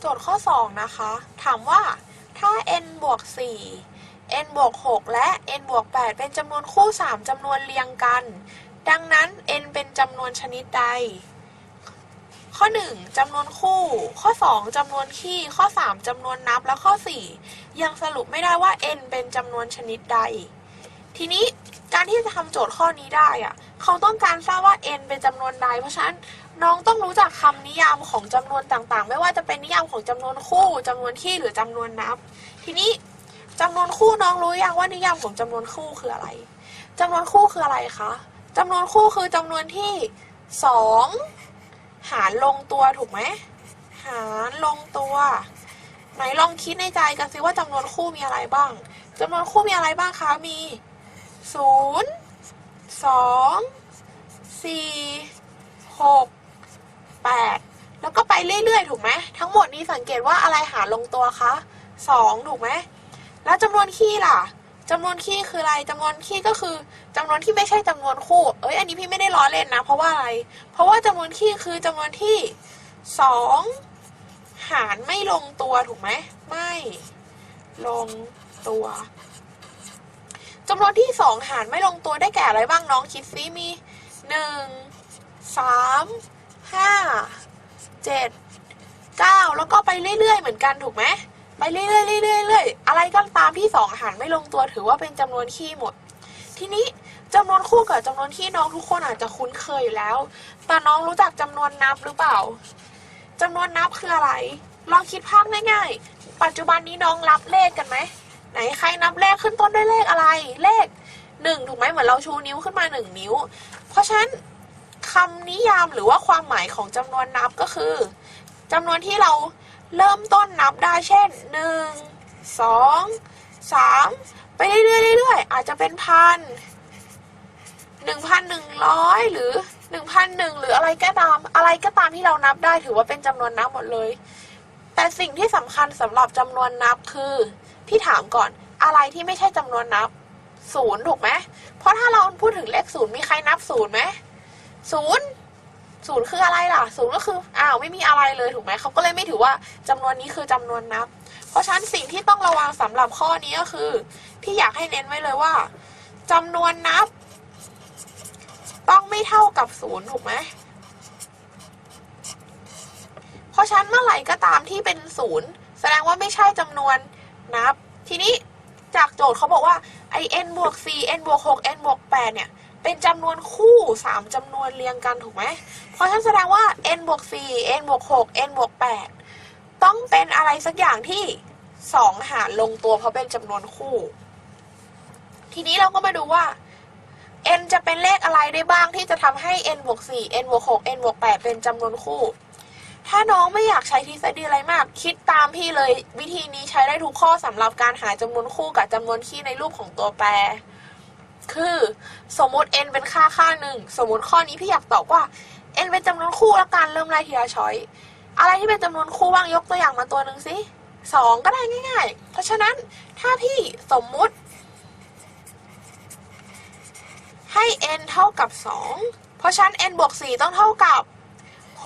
โจทย์ข้อ 2 นะคะ ถามว่าถ้า n บวก 4 n บวก 6 และ n บวก 8 เป็นจำนวนคู่ 3จำนวนเรียงกัน ดังนั้น n เป็นจำนวนชนิดใด ข้อ 1จำนวนคู่ ข้อ 2จำนวนคี่ ข้อ 3จำนวนนับ และข้อ 4 ยังสรุปไม่ได้ว่า n เป็นจำนวนชนิดใด ทีนี้การที่จะทำโจทย์ข้อนี้ได้อะ เขาต้องการทราบว่า n เป็นจำนวนใด เพราะฉะนั้นน้องต้องรู้จักคำนิยามของจำนวนต่างๆ ไม่ว่าจะเป็นนิยามของจำนวนคู่จำนวนคี่หรือจำนวนนับ ทีนี้จำนวนคู่น้องรู้ยังว่านิยามของจำนวนคู่คืออะไรจำนวนคู่คืออะไรคะจำนวนคู่คือจำนวนที่สองหารลงตัวถูกไหมหารลงตัว ไหนลองคิดในใจกันสิว่าจำนวนคู่มีอะไรบ้างจำนวนคู่มีอะไรบ้างคะมีศูนย์ สองสี่หกแปดแล้วก็ไปเรื่อยๆ ถูกไหมทั้งหมดนี้สังเกตว่าอะไรหารลงตัวคะสองถูกไหมแล้วจำนวนคี่ล่ะจำนวนคี่คืออะไรจำนวนคี่ก็คือจำนวนที่ไม่ใช่จำนวนคู่ เอ้ยอันนี้พี่ไม่ได้ล้อเล่นนะ เพราะว่าอะไร เพราะว่าจำนวนคี่คือจำนวนที่สองหารไม่ลงตัวถูกไหมไม่ลงตัว จำนวนที่สองหารไม่ลงตัวได้แก่อะไรบ้างน้องคิดซิมีหนึ่งสามห้าเจ็ดเก้าแล้วก็ไปเรื่อยๆ เหมือนกันถูกไหมไปเรื่อยๆเรื่อยๆเรื่อยๆอะไรก็ตามที่สองหารไม่ลงตัวถือว่าเป็นจำนวนคี่หมด ทีนี้จำนวนคู่กับจำนวนคี่น้องทุกคนอาจจะคุ้นเคยอยู่แล้ว แต่น้องรู้จักจำนวนนับหรือเปล่าจำนวนนับคืออะไร ลองคิดภาพง่ายๆ ปัจจุบันนี้น้องรับเลขกันไหม ไหนใครนับเลขขึ้นต้นด้วยเลขอะไร เลขหนึ่งถูกไหมเหมือนเราชูนิ้วขึ้นมาหนึ่งนิ้ว เพราะฉะนั้นคำนิยามหรือว่าความหมายของจำนวนนับก็คือจำนวนที่เราเริ่มต้นนับได้เช่นหนึ่งสองสามไปเรื่อยๆเรื่อยๆอาจจะเป็นพันหนึ่งพันหนึ่งร้อยหรือหนึ่งพันหนึ่งหรืออะไรก็ตาม อะไรก็ตามที่เรานับได้ถือว่าเป็นจำนวนนับหมดเลย แต่สิ่งที่สำคัญสำหรับจำนวนนับคือ พี่ถามก่อนอะไรที่ไม่ใช่จำนวนนับศูนย์ถูกไหมเพราะถ้าเราพูดถึงเลขศูนย์มีใครนับศูนย์ไหมศูนย์ศูนย์คืออะไรล่ะศูนย์ก็คืออ้าวไม่มีอะไรเลยถูกไหมเขาก็เลยไม่ถือว่าจำนวนนี้คือจำนวนนับ เพราะฉะนั้นสิ่งที่ต้องระวังสำหรับข้อนี้ก็คือพี่อยากให้เน้นไว้เลยว่าจำนวนนับ ต้องไม่เท่ากับศูนย์ถูกไหมเพราะฉะนั้นเมื่อไหร่ก็ตามที่เป็นศูนย์แสดงว่าไม่ใช่จำนวน นับ ทีนี้จากโจทย์เขาบอกว่าไอ n บวก4 n บวก6 n บวก8เนี่ยเป็นจำนวนคู่3จำนวนเรียงกันถูกไหม เพราะฉะนั้นแสดงว่า n บวก4 n บวก6 n บวก8ต้องเป็นอะไรสักอย่างที่2หารลงตัวเพราะเป็นจำนวนคู่ ทีนี้เราก็มาดูว่า n จะเป็นเลขอะไรได้บ้างที่จะทำให้ n บวก4 n บวก6 n บวก8เป็นจำนวนคู่ ถ้าน้องไม่อยากใช้ทฤษฎีอะไรมาก คิดตามพี่เลย วิธีนี้ใช้ได้ทุกข้อสำหรับการหาจำนวนคู่กับจำนวนคี่ในรูปของตัวแปร คือสมมติ n เป็นค่าค่าหนึ่งสมมติข้อนี้พี่อยากตอบว่า n เป็นจำนวนคู่ล้วกันเริ่มไล่ทีละช้อยอะไรที่เป็นจำนวนคู่บ้างยกตัวอย่างมาตัวหนึ่งสิสองก็ได้ง่าย ๆ เพราะฉะนั้นถ้าพี่สมมุติ ให้ n เท่ากับสองเพราะฉะนั้น n บวกสี่ต้องเท่ากับ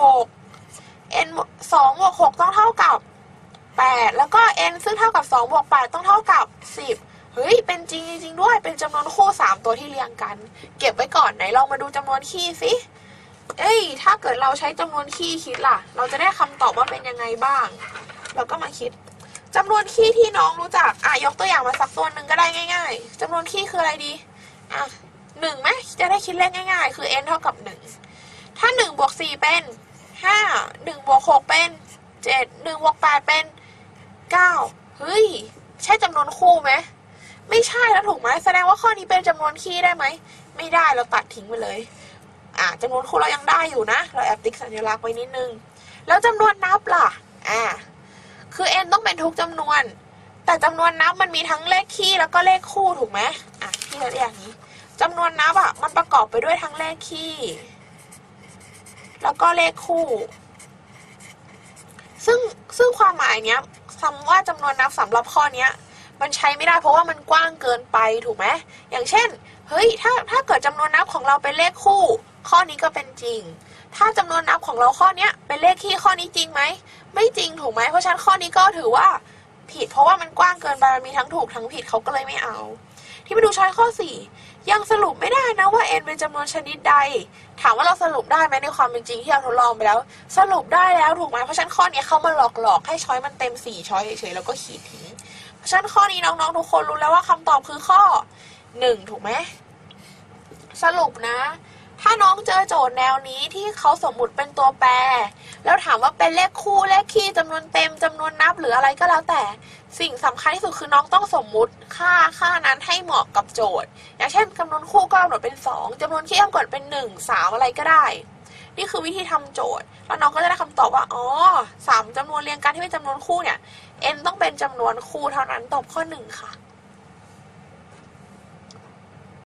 หก n สองบวกหกต้องเท่ากับแปดแล้วก็ n ซึ่งเท่ากับสองบวกแปดต้องเท่ากับสิบเฮ้ย เป็นจริงจริงด้วย เป็นจำนวนคู่สามตัวที่เรียงกัน เก็บไว้ก่อนไหนลองมาดูจำนวนคี่สิเอ้ย ถ้าเกิดเราใช้จำนวนคี่คิดล่ะ เราจะได้คำตอบว่าเป็นยังไงบ้าง เราก็มาคิดจำนวนคี่ที่น้องรู้จัก อะ ยกตัวอย่างมาสักตัวหนึ่งก็ได้ง่ายๆจำนวนคี่คืออะไรดี อะหนึ่งไหมจะได้คิดเลขง่ายๆ คือ n เท่ากับหนึ่งถ้าหนึ่งบวกสี่เป็น ห้าหนึ่งบวกหกเป็นเจ็ดหนึ่งบวกแปดเป็นเก้าเฮ้ย ใช่จำนวนคู่ไหมไม่ใช่แล้วถูกไหมแสดงว่าข้อนี้เป็นจำนวนคี่ได้ไหม ไม่ได้เราตัดทิ้งไปเลย อ่าจำนวนคู่เรายังได้อยู่นะ เราแอบติ๊กสัญลักษณ์ไว้นิดนึง แล้วจำนวนนับล่ะ อ่า คือ n ต้องเป็นทุกจำนวน แต่จำนวนนับมันมีทั้งเลขคี่แล้วก็เลขคู่ถูกไหมอะพี่จะเรียกอย่างนี้จำนวนนับอะมันประกอบไปด้วยทั้งเลขคี่ แล้วก็เลขคู่ ซึ่งซึ่งความหมายเนี้ยคำว่าจำนวนนับสำหรับข้อเนี้ย มันใช้ไม่ได้เพราะว่ามันกว้างเกินไปถูกไหมอย่างเช่น เฮ้ย ถ้าถ้าเกิดจำนวนนับของเราเป็นเลขคู่ ข้อนี้ก็เป็นจริง ถ้าจำนวนนับของเราข้อเนี้ยเป็นเลขคี่ข้อนี้จริงไหมไม่จริงถูกไหมเพราะฉะนั้นข้อนี้ก็ถือว่าผิดเพราะว่ามันกว้างเกินไปมันมีทั้งถูกทั้งผิดเขาก็เลยไม่เอา ที่ไปดูช้อยข้อ 4 ยังสรุปไม่ได้นะว่า n เป็นจำนวนชนิดใด ถามว่าเราสรุปได้ไหมในความเป็นจริงที่เราทดลองไปแล้ว สรุปได้แล้วถูกไหมเพราะฉะนั้นข้อนี้เขามาหลอกหลอกๆให้ช้อยมันเต็มสี่ช้อยเฉยๆแล้วก็ขีดทิ้งเพราะฉะนั้นข้อนี้น้องๆทุกคนรู้แล้วว่าคำตอบคือข้อ 1 ถูกไหมสรุปนะ ถ้าน้องเจอโจทย์แนวนี้ที่เขาสมมุติเป็นตัวแปร แล้วถามว่าเป็นเลขคู่เลขคี่จำนวนเต็มจำนวนนับหรืออะไรก็แล้วแต่ สิ่งสำคัญที่สุดคือน้องต้องสมมุติค่าค่านั้นให้เหมาะกับโจทย์ อย่างเช่นจำนวนคู่ก็กำหนดเป็น 2จำนวนคี่กำหนดเป็น 1 3 อะไรก็ได้ นี่คือวิธีทำโจทย์ แล้วน้องก็จะได้คำตอบว่าอ๋อสามจำนวนเรียงกันที่เป็นจำนวนคู่เนี่ย n ต้องเป็นจำนวนคู่เท่านั้นตอบข้อหนึ่งค่ะ